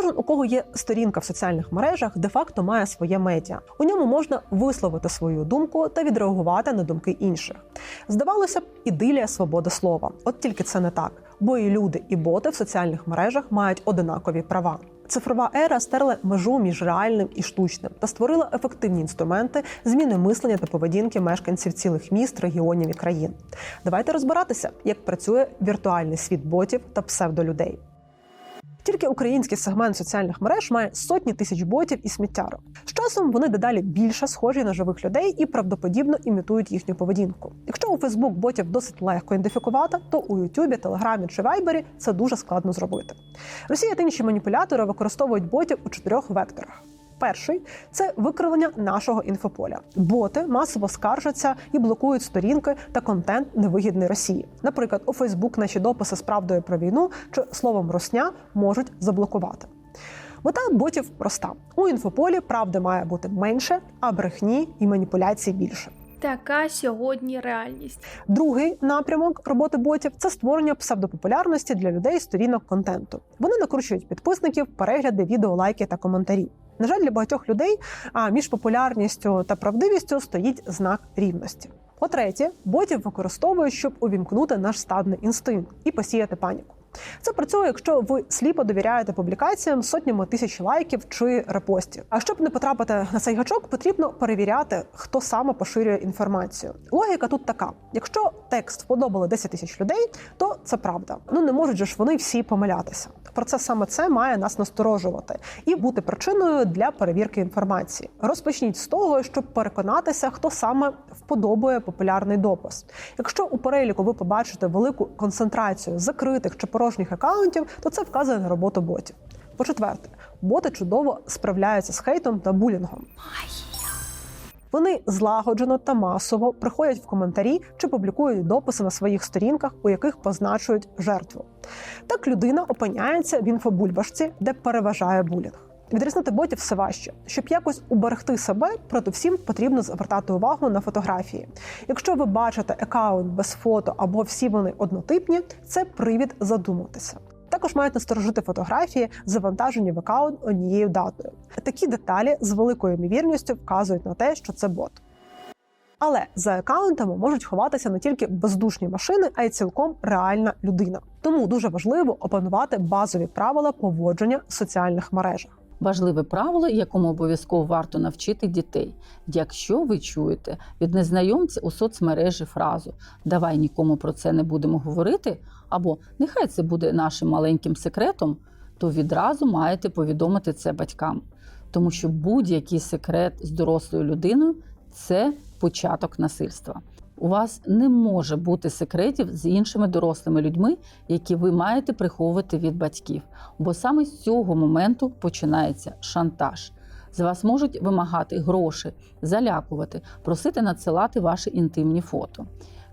Кожен, у кого є сторінка в соціальних мережах, де-факто має своє медіа. У ньому можна висловити свою думку та відреагувати на думки інших. Здавалося б, ідилія свободи слова. От тільки це не так, бо і люди, і боти в соціальних мережах мають одинакові права. Цифрова ера стерла межу між реальним і штучним та створила ефективні інструменти зміни мислення та поведінки мешканців цілих міст, регіонів і країн. Давайте розбиратися, як працює віртуальний світ ботів та псевдолюдей. Тільки український сегмент соціальних мереж має сотні тисяч ботів і сміттярок. З часом вони дедалі більше схожі на живих людей і правдоподібно імітують їхню поведінку. Якщо у Фейсбук ботів досить легко ідентифікувати, то у Ютубі, Телеграмі чи Вайбері це дуже складно зробити. Росія та інші маніпулятори використовують ботів у чотирьох векторах. Перший це викривлення нашого інфополя. Боти масово скаржаться і блокують сторінки та контент невигідний Росії. Наприклад, у Фейсбук наші дописи з правдою про війну чи словом Росня можуть заблокувати. Мета ботів проста: у інфополі правди має бути менше, а брехні і маніпуляцій більше. Така сьогодні реальність. Другий напрямок роботи ботів це створення псевдопопулярності для людей сторінок контенту. Вони накручують підписників, перегляди, відео, лайки та коментарі. На жаль, для багатьох людей між популярністю та правдивістю стоїть знак рівності. По-третє, ботів використовують, щоб увімкнути наш стадний інстинкт і посіяти паніку. Це працює, якщо ви сліпо довіряєте публікаціям сотнями тисяч лайків чи репостів. А щоб не потрапити на цей гачок, потрібно перевіряти, хто саме поширює інформацію. Логіка тут така: якщо текст вподобали 10 тисяч людей, то це правда. Ну не можуть же ж вони всі помилятися. Про це саме це має нас насторожувати і бути причиною для перевірки інформації. Розпочніть з того, щоб переконатися, хто саме вподобує популярний допис. Якщо у переліку ви побачите велику концентрацію закритих чи порожніх акаунтів, то це вказує на роботу ботів. По-четверте, боти чудово справляються з хейтом та булінгом. Вони злагоджено та масово приходять в коментарі чи публікують дописи на своїх сторінках, у яких позначують жертву. Так людина опиняється в інфобульбашці, де переважає булінг. Відрізнити ботів все важче. Щоб якось уберегти себе, передусім потрібно звертати увагу на фотографії. Якщо ви бачите аккаунт без фото або всі вони однотипні, це привід задуматися. Також мають насторожити фотографії, завантажені в аккаунт однією датою. Такі деталі з великою ймовірністю вказують на те, що це бот. Але за аккаунтами можуть ховатися не тільки бездушні машини, а й цілком реальна людина. Тому дуже важливо опанувати базові правила поводження в соціальних мережах. Важливе правило, якому обов'язково варто навчити дітей. Якщо ви чуєте від незнайомця у соцмережі фразу Давай нікому про це не будемо говорити, або нехай це буде нашим маленьким секретом, то відразу маєте повідомити це батькам. Тому що будь-який секрет з дорослою людиною це початок насильства. У вас не може бути секретів з іншими дорослими людьми, які ви маєте приховувати від батьків. Бо саме з цього моменту починається шантаж. З вас можуть вимагати гроші, залякувати, просити надсилати ваші інтимні фото.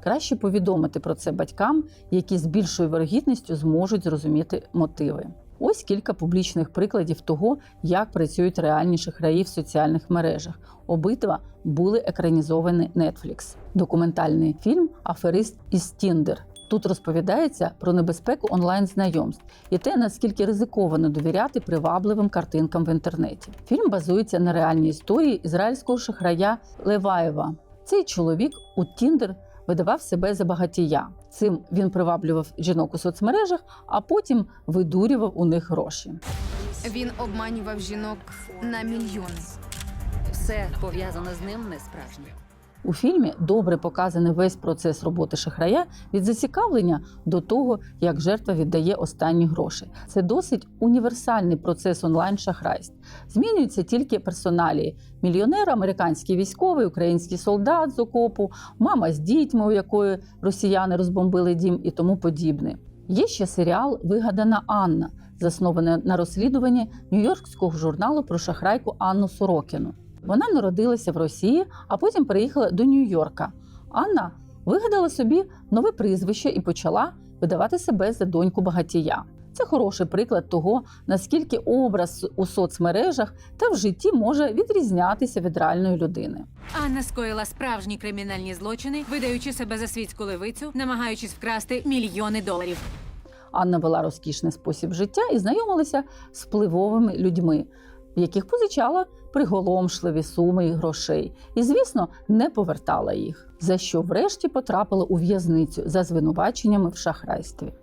Краще повідомити про це батькам, які з більшою вирогідністю зможуть зрозуміти мотиви. Ось кілька публічних прикладів того, як працюють реальні шахраї в соціальних мережах. Обидва були екранізовані Netflix. Документальний фільм Аферист із Тіндер. Тут розповідається про небезпеку онлайн-знайомств і те, наскільки ризиковано довіряти привабливим картинкам в інтернеті. Фільм базується на реальній історії ізраїльського шахрая Леваєва. Цей чоловік у Тіндер видавав себе за багатія. Цим він приваблював жінок у соцмережах, а потім видурював у них гроші. Він обманював жінок на мільйони. Все пов'язане з ним не справжнє. У фільмі добре показаний весь процес роботи шахрая від зацікавлення до того, як жертва віддає останні гроші. Це досить універсальний процес онлайн-шахрайств. Змінюються тільки персоналії: мільйонер, американський військовий, український солдат з окопу, мама з дітьми, у якої росіяни розбомбили дім і тому подібне. Є ще серіал Вигадана Анна, заснований на розслідуванні нью-йоркського журналу про шахрайку Анну Сорокіну. Вона народилася в Росії, а потім переїхала до Нью-Йорка. Анна вигадала собі нове прізвище і почала видавати себе за доньку багатія. Це хороший приклад того, наскільки образ у соцмережах та в житті може відрізнятися від реальної людини. Анна скоїла справжні кримінальні злочини, видаючи себе за світську левицю, намагаючись вкрасти мільйони доларів. Анна вела розкішний спосіб життя і знайомилася з впливовими людьми, в яких позичала приголомшливі суми грошей, і, звісно, не повертала їх, за що врешті потрапила у в'язницю за звинуваченнями в шахрайстві.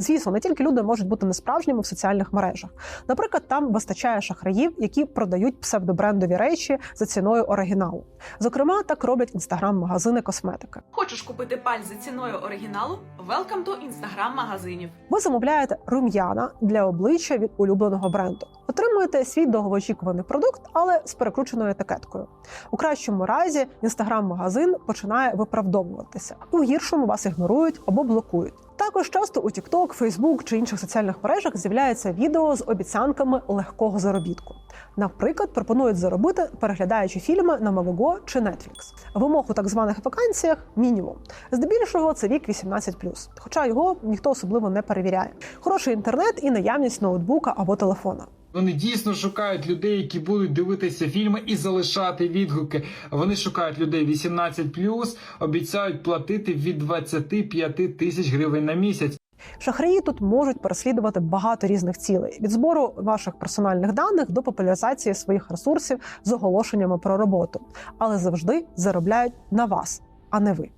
Звісно, не тільки люди можуть бути несправжніми в соціальних мережах. Наприклад, там вистачає шахраїв, які продають псевдобрендові речі за ціною оригіналу. Зокрема, так роблять інстаграм-магазини косметики. Хочеш купити паль за ціною оригіналу? Welcome до інстаграм-магазинів. Ви замовляєте рум'яна для обличчя від улюбленого бренду. Отримуєте свій довгоочікуваний продукт, але з перекрученою етикеткою. У кращому разі інстаграм-магазин починає виправдовуватися. У гіршому вас ігнорують або блокують. Також часто у TikTok, Facebook чи інших соціальних мережах з'являються відео з обіцянками легкого заробітку. Наприклад, пропонують заробити, переглядаючи фільми на Megogo чи Netflix. Вимог у так званих вакансіях мінімум. Здебільшого це вік 18+, хоча його ніхто особливо не перевіряє. Хороший інтернет і наявність ноутбука або телефона. Вони дійсно шукають людей, які будуть дивитися фільми і залишати відгуки. Вони шукають людей 18+, обіцяють платити від 25 тисяч гривень на місяць. Шахраї тут можуть переслідувати багато різних цілей від збору ваших персональних даних до популяризації своїх ресурсів з оголошеннями про роботу, але завжди заробляють на вас, а не ви.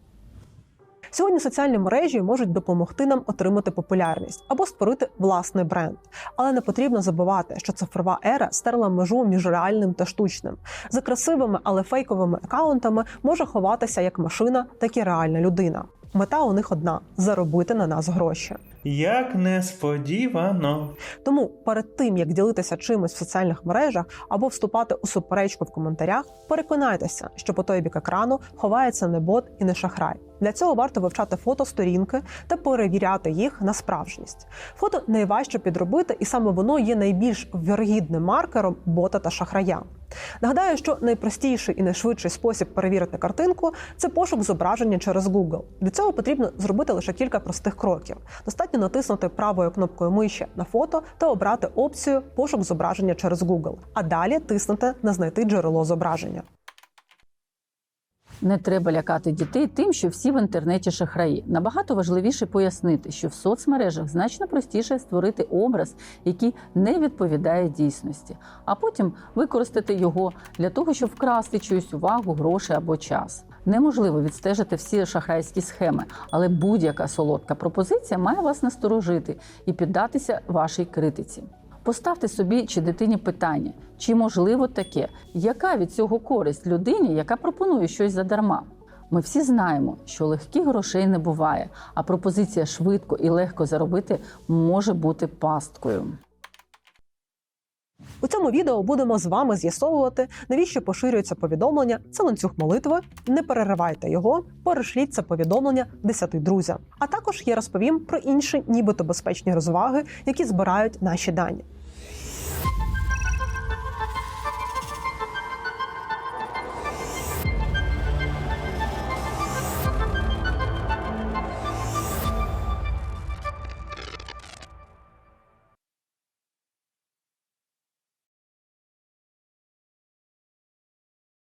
Сьогодні соціальні мережі можуть допомогти нам отримати популярність або створити власний бренд. Але не потрібно забувати, що цифрова ера стерла межу між реальним та штучним. За красивими, але фейковими акаунтами може ховатися як машина, так і реальна людина. Мета у них одна заробити на нас гроші. Як несподівано. Тому перед тим як ділитися чимось в соціальних мережах або вступати у суперечку в коментарях, переконайтеся, що по той бік екрану ховається не бот і не шахрай. Для цього варто вивчати фото сторінки та перевіряти їх на справжність. Фото найважче підробити, і саме воно є найбільш вірогідним маркером бота та шахрая. Нагадаю, що найпростіший і найшвидший спосіб перевірити картинку це пошук зображення через Google. Для цього потрібно зробити лише кілька простих кроків. Достатньо натиснути правою кнопкою миші на фото та обрати опцію Пошук зображення через Google, а далі тиснути на знайти джерело зображення. Не треба лякати дітей тим, що всі в інтернеті шахраї. Набагато важливіше пояснити, що в соцмережах значно простіше створити образ, який не відповідає дійсності, а потім використати його для того, щоб вкрасти чиюсь увагу, гроші або час. Неможливо відстежити всі шахрайські схеми, але будь-яка солодка пропозиція має вас насторожити і піддатися вашій критиці. Поставте собі чи дитині питання, чи можливо таке, яка від цього користь людині, яка пропонує щось задарма. Ми всі знаємо, що легких грошей не буває, а пропозиція швидко і легко заробити може бути пасткою. У цьому відео будемо з вами з'ясовувати, навіщо поширюється повідомлення. Це ланцюг молитви. Не переривайте його, перешліть це повідомлення десяти друзям. А також я розповім про інші, нібито безпечні розваги, які збирають наші дані.